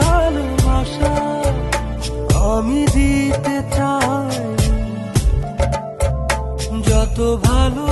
ভালোবাসা আমি দিতে চাই। যত ভালো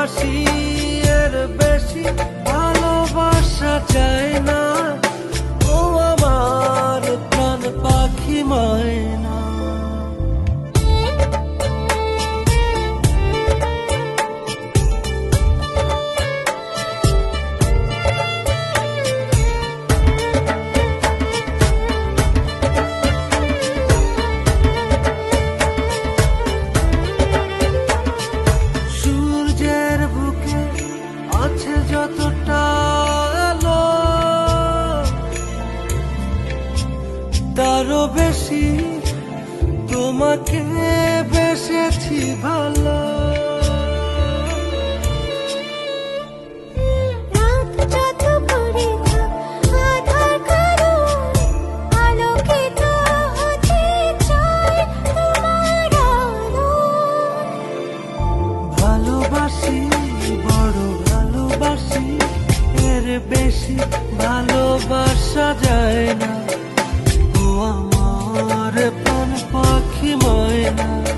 ভালোবাসি এর বেশি ভালোবাসা চায় না। আছে যতটা আলো তারও বেশি তোমাকে বেসেছি ভালো। বেশি ভালোবাসা যায় না। ও আমার পাখি ময়না।